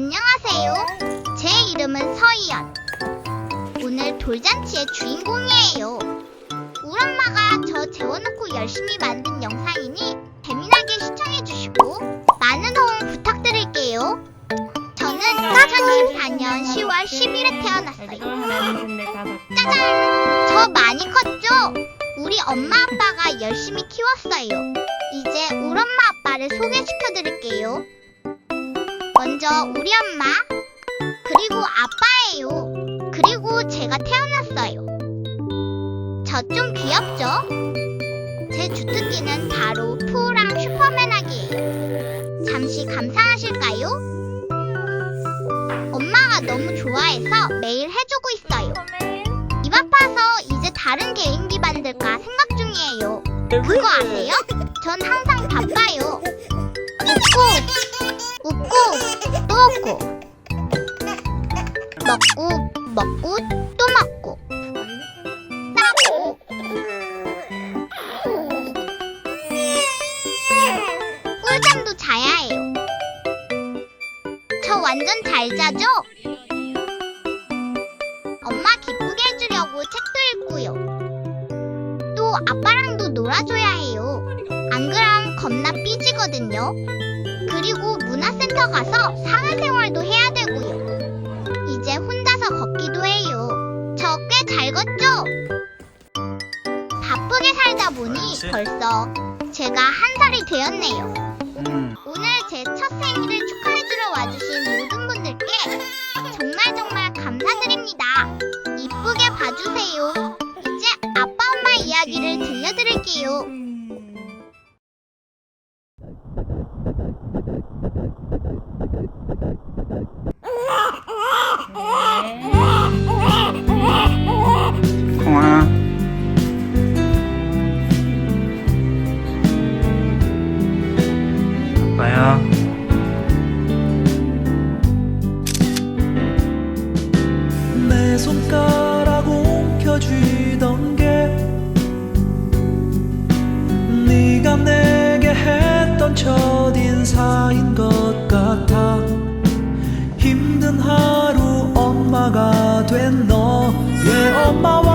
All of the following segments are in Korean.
안녕하세요. 제 이름은 서희연. 오늘 돌잔치의 주인공이에요. 우리 엄마가 저 재워놓고 열심히 만든 영상이니 재미나게 시청해주시고 많은 호응 부탁드릴게요. 저는 2014년 10월 10일에 태어났어요. 짜잔! 저 많이 컸죠? 우리 엄마 아빠가 열심히 키웠어요. 이제 우리 엄마 아빠를 소개시켜드릴게요. 먼저 우리 엄마, 그리고 아빠예요. 그리고 제가 태어났어요. 저 좀 귀엽죠? 제 주특기는 바로 푸랑 슈퍼맨 하기예요. 잠시 감상하실까요? 엄마가 너무 좋아해서 매일 해주고 있어요. 입 아파서 이제 다른 개인기 만들까 생각 중이에요. 그거 아세요? 전 항상 바빠요. 웃고, 웃고, 또 웃고. 먹고, 먹고, 또 먹고. 싸고. 꿀잠도 자야 해요. 저 완전 잘 자죠? 엄마 기쁘게 해주려고 책도 읽고요. 또 아빠랑도 놀아줘야 해요. 안 그럼 겁나 삐지거든요. 그리고 문화센터 가서 사회생활도 해야 되고요. 이제 혼자서 걷기도 해요. 저 꽤 잘 걷죠? 바쁘게 살다 보니 그렇지. 벌써 제가 한 살이 되었네요. 음. 오늘 제 첫 생일을 축하해주러 와주신 모든 분들께 정말 정말 감사드립니다. 이쁘게 봐주세요. 이제 아빠 엄마 이야기를 들려드릴게요. 내게 했던 첫인사인 것 같아. 힘든 하루 엄마가 된 너의 엄마와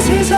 세상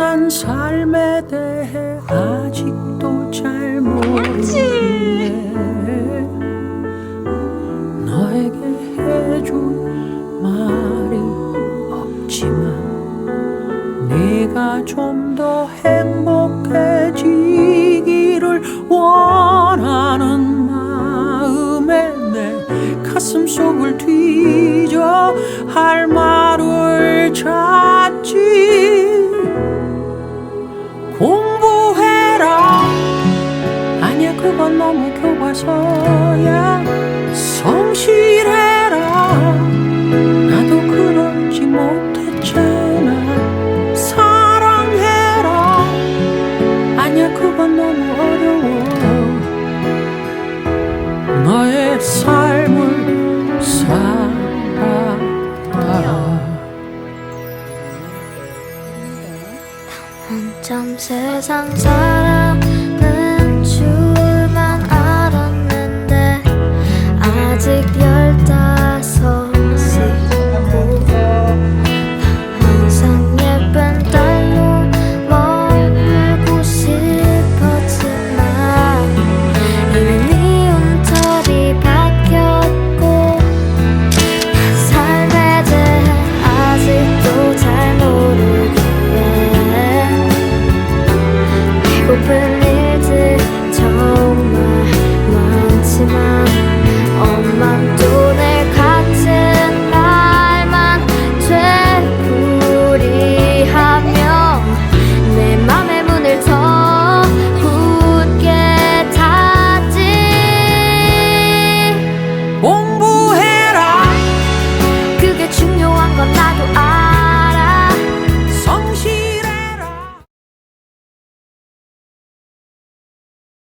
난 삶에 대해 아직도 잘 모르네. 너에게 해줄 말이 없지만 네가 좀 더 행복해지기를 원하는 마음에 내 가슴 속을 뒤져 할 말을 찾 교과서야 성실해라. 나도 그러지 못했잖아. 사랑해라. 아니야 그건 너무 어려워. 너의 삶을 살아라. 한참 세상 사 open